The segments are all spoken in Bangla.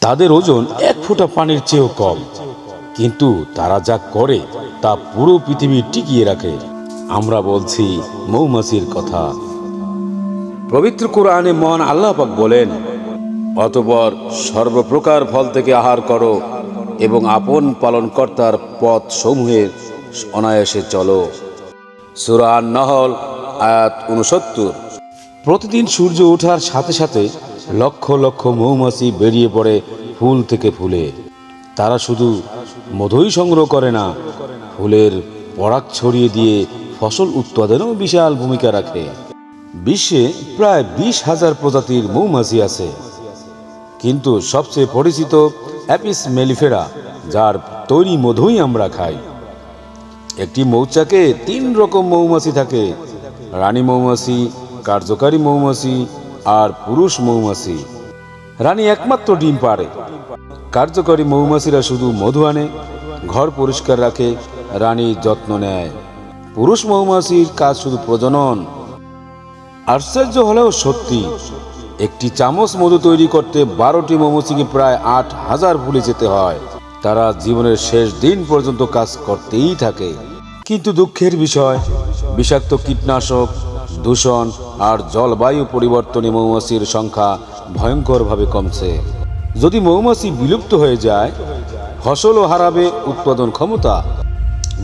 তাদের ওজন এক ফোঁটা পানির চেয়েও কম। কিন্তু তারা যা করে, তা পুরো পৃথিবী টিকিয়ে রাখে। আমরা বলছি মৌমাছির কথা। পবিত্র কোরআনে মহান আল্লাহ পাক বলেন, অতপর সর্বপ্রকার ফল থেকে আহার করো এবং আপন পালনকর্তার পথ সমূহের অনায়াসে চলো। সুরান নহল আয়াত উনসত্তর প্রতিদিন সূর্য ওঠার সাথে সাথে লক্ষ লক্ষ মৌমাছি বেরিয়ে পড়ে ফুল থেকে ফুলে। তারা শুধু মধুই সংগ্রহ করে না, ফুলের পরাগ ছড়িয়ে দিয়ে ফসল উৎপাদনেও বিশাল ভূমিকা রাখে। বিশ্বে প্রায় বিশ হাজার প্রজাতির মৌমাছি আছে। কিন্তু সবচেয়ে পরিচিত অ্যাপিস মেলিফেরা, যার তৈরি মধুই আমরা খাই। একটি মৌচাকে তিন রকম মৌমাছি থাকে। রানী মৌমাছি, কার্যকারী মৌমাছি আর পুরুষ মৌমাছি। রানী একমাত্র ডিম পারে কার্যকরী মৌমাছিরা শুধু মধু আনে, ঘর পরিষ্কার রাখে, রানী যত্ন নেয়। পুরুষ মৌমাছির কাজ শুধু প্রজনন। আশ্চর্য হলেও সত্যি, একটি চামচ মধু তৈরি করতে বারোটি মৌমাছিকে প্রায় আট হাজার ভুলে যেতে হয়। তারা জীবনের শেষ দিন পর্যন্ত কাজ করতেই থাকে। কিন্তু দুঃখের বিষয়, বিষাক্ত কীটনাশক দূষণ আর জলবায়ু পরিবর্তনে মৌমাছির সংখ্যা ভয়ঙ্করভাবে কমছে। যদি মৌমাছি বিলুপ্ত হয়ে যায় ফসলও হারাবে উৎপাদন ক্ষমতা,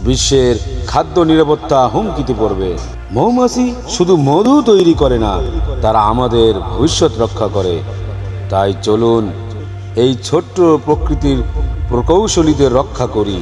বিশ্বের খাদ্য নিরাপত্তা হুমকিতে পড়বে। মৌমাছি শুধু মধু তৈরি করে না, তারা আমাদের ভবিষ্যৎ রক্ষা করে। তাই চলুন এই ছোট্ট প্রকৃতির প্রকৌশলীদের রক্ষা করি।